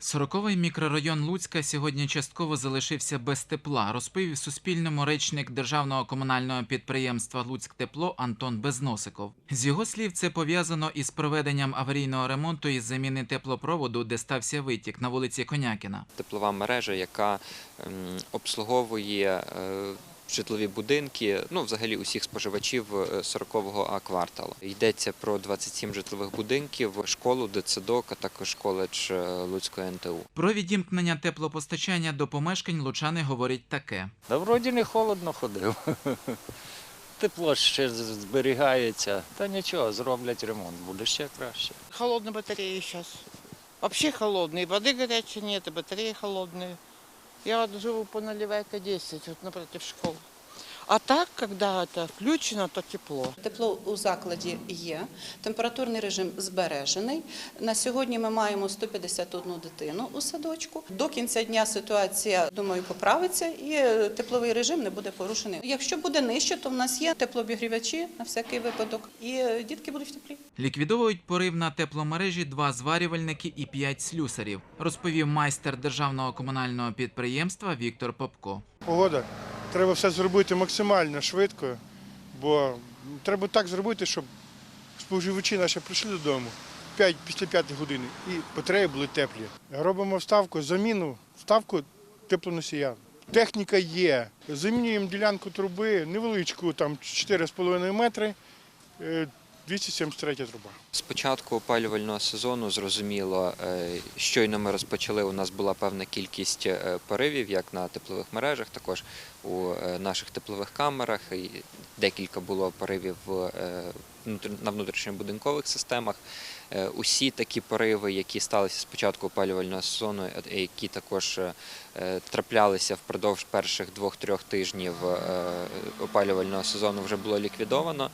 Сороковий мікрорайон Луцька сьогодні частково залишився без тепла, розповів Суспільному речник державного комунального підприємства Луцьктепло Антон Безносиков. З його слів, це пов'язано із проведенням аварійного ремонту із заміни теплопроводу, де стався витік на вулиці Конякіна. теплова мережа, яка ем, обслуговує е, житлові будинки, ну взагалі усіх споживачів е, 40-го А кварталу. Йдеться про 27 житлових будинків, школу, дитсадок, а також коледж е, Луцької НТУ. Про відімкнення теплопостачання до помешкань лучани говорять таке. Та вроді не холодно ходив. Тепло ще зберігається. Та нічого, зроблять ремонт, буде ще краще. Холодные батареи сейчас. Вообще холодные. Воды горячей нет, и батареи холодные. Я от живу по Наливайка 10, от напротив школы. А так, когда это включено, то тепло. Тепло у закладі є, температурний режим збережений. На сьогодні ми маємо 151 дитину у садочку. До кінця дня ситуація, думаю, поправиться і тепловий режим не буде порушений. Якщо буде нижче, то в нас є теплообігрівачі на всякий випадок, і дітки будуть в теплі. Ліквідовують порив на тепломережі два зварювальники і п'ять слюсарів, розповів майстер державного комунального підприємства Віктор Попко. Погода. Треба все зробити максимально швидко, бо треба так зробити, щоб споживачі наші прийшли додому 5, після 5 години і потреби були теплі. Робимо вставку, заміну, вставку теплоносія. Техніка є. Замінюємо ділянку труби невеличку, там 4,5 метри, е, 273 труба. З початку опалювального сезону зрозуміло, е, щойно ми розпочали. У нас була певна кількість е, поривів, як на теплових мережах, також у е, наших теплових камерах. Декілька було поривів на внутрішньобудинкових системах. Е, Усі такі пориви, які сталися з початку опалювального сезону, е, які також е, траплялися впродовж перших двох-трьох тижнів опалювального сезону, вже було ліквідовано.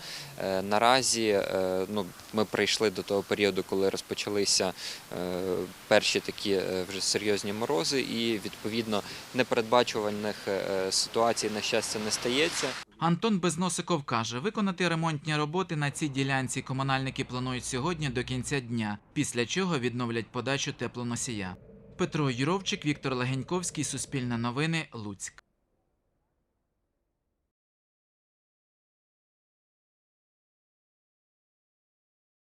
Наразі ну, ми прийшли до того періоду, коли розпочалися перші такі вже серйозні морози, і відповідно непередбачуваних ситуацій, на щастя, не стається. Антон Безносиков каже, виконати ремонтні роботи на цій ділянці комунальники планують сьогодні до кінця дня, після чого відновлять подачу теплоносія. Петро Юровчик, Віктор Легеньковський, Суспільне новини, Луцьк.